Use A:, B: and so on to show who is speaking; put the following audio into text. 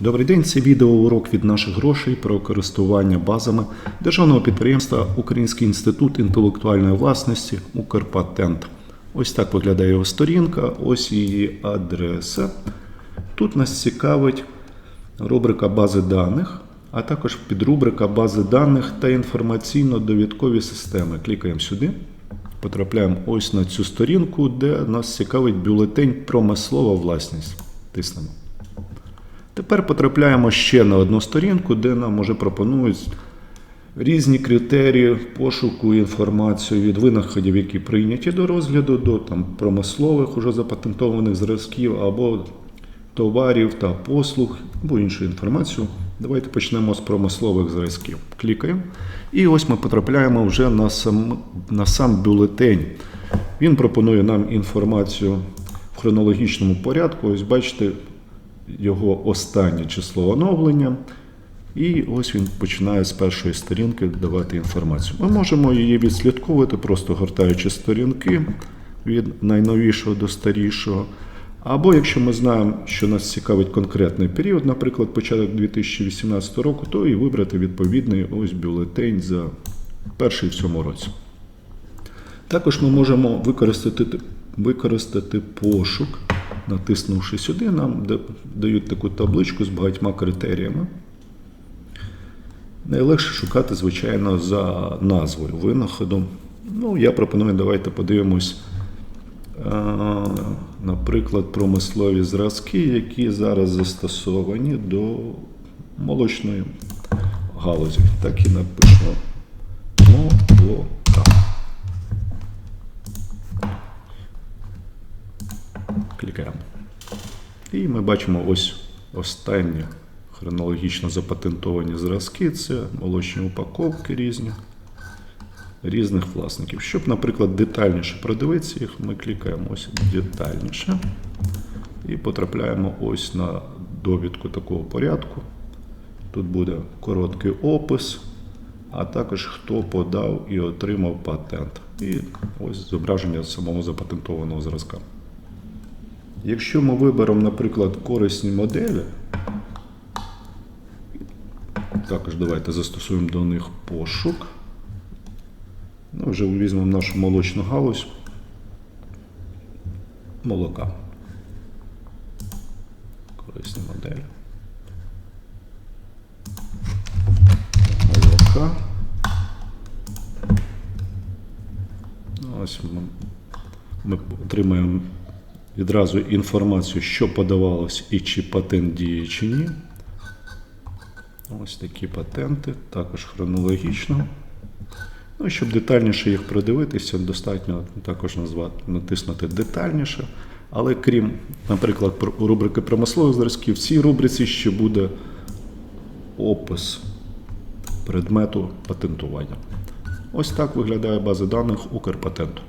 A: Добрий день, це відеоурок від наших грошей про користування базами державного підприємства Український інститут інтелектуальної власності Укрпатент. Ось так виглядає його сторінка, ось її адреса. Тут нас цікавить рубрика бази даних, а також підрубрика бази даних та інформаційно-довідкові системи. Клікаємо сюди. Потрапляємо ось на цю сторінку, де нас цікавить бюлетень промислова власність. Тиснемо. Тепер потрапляємо ще на одну сторінку, де нам уже пропонують різні критерії пошуку інформації від винаходів, які прийняті до розгляду, до там, промислових уже запатентованих зразків або товарів та послуг, або іншу інформацію. Давайте почнемо з промислових зразків. Клікаємо. І ось ми потрапляємо вже на сам, на сам бюлетень. Він пропонує нам інформацію в хронологічному порядку. Ось бачите, його останнє число оновлення. І ось він починає з першої сторінки давати інформацію. Ми можемо її відслідковувати, просто гортаючи сторінки від найновішого до старішого. Або якщо ми знаємо, що нас цікавить конкретний період, наприклад, початок 2018 року, то і вибрати відповідний ось бюлетень за перший в цьому році. Також ми можемо використати, використати пошук, натиснувши сюди, нам дають таку табличку з багатьма критеріями. Найлегше шукати, звичайно, за назвою винаходу. Ну, я пропоную, давайте подивимось, е, наприклад, промислові зразки, які зараз застосовані до молочної галузі. Так і напишемо молока. Клікаємо. І ми бачимо ось останні хронологічно запатентовані зразки. Це молочні упаковки різні, різних власників. Щоб, наприклад, детальніше продивитися їх, ми клікаємо ось детальніше і потрапляємо ось на довідку такого порядку. Тут буде короткий опис, а також хто подав і отримав патент. І ось зображення самого запатентованого зразка. Якщо ми виберемо, наприклад, корисні моделі, також давайте застосуємо до них пошук. Ну, вже візьмемо нашу молочну галузь молока. Корисні моделі. Молока. Ну, Ось ми, ми отримаємо відразу інформацію, що подавалось і чи патент діє, чи ні. Ось такі патенти, також хронологічно. Ну, щоб детальніше їх продивитися, достатньо також назвати, натиснути детальніше. Але крім, наприклад, рубрики промислових зразків, в цій рубриці ще буде опис предмету патентування. Ось так виглядає база даних Укрпатенту.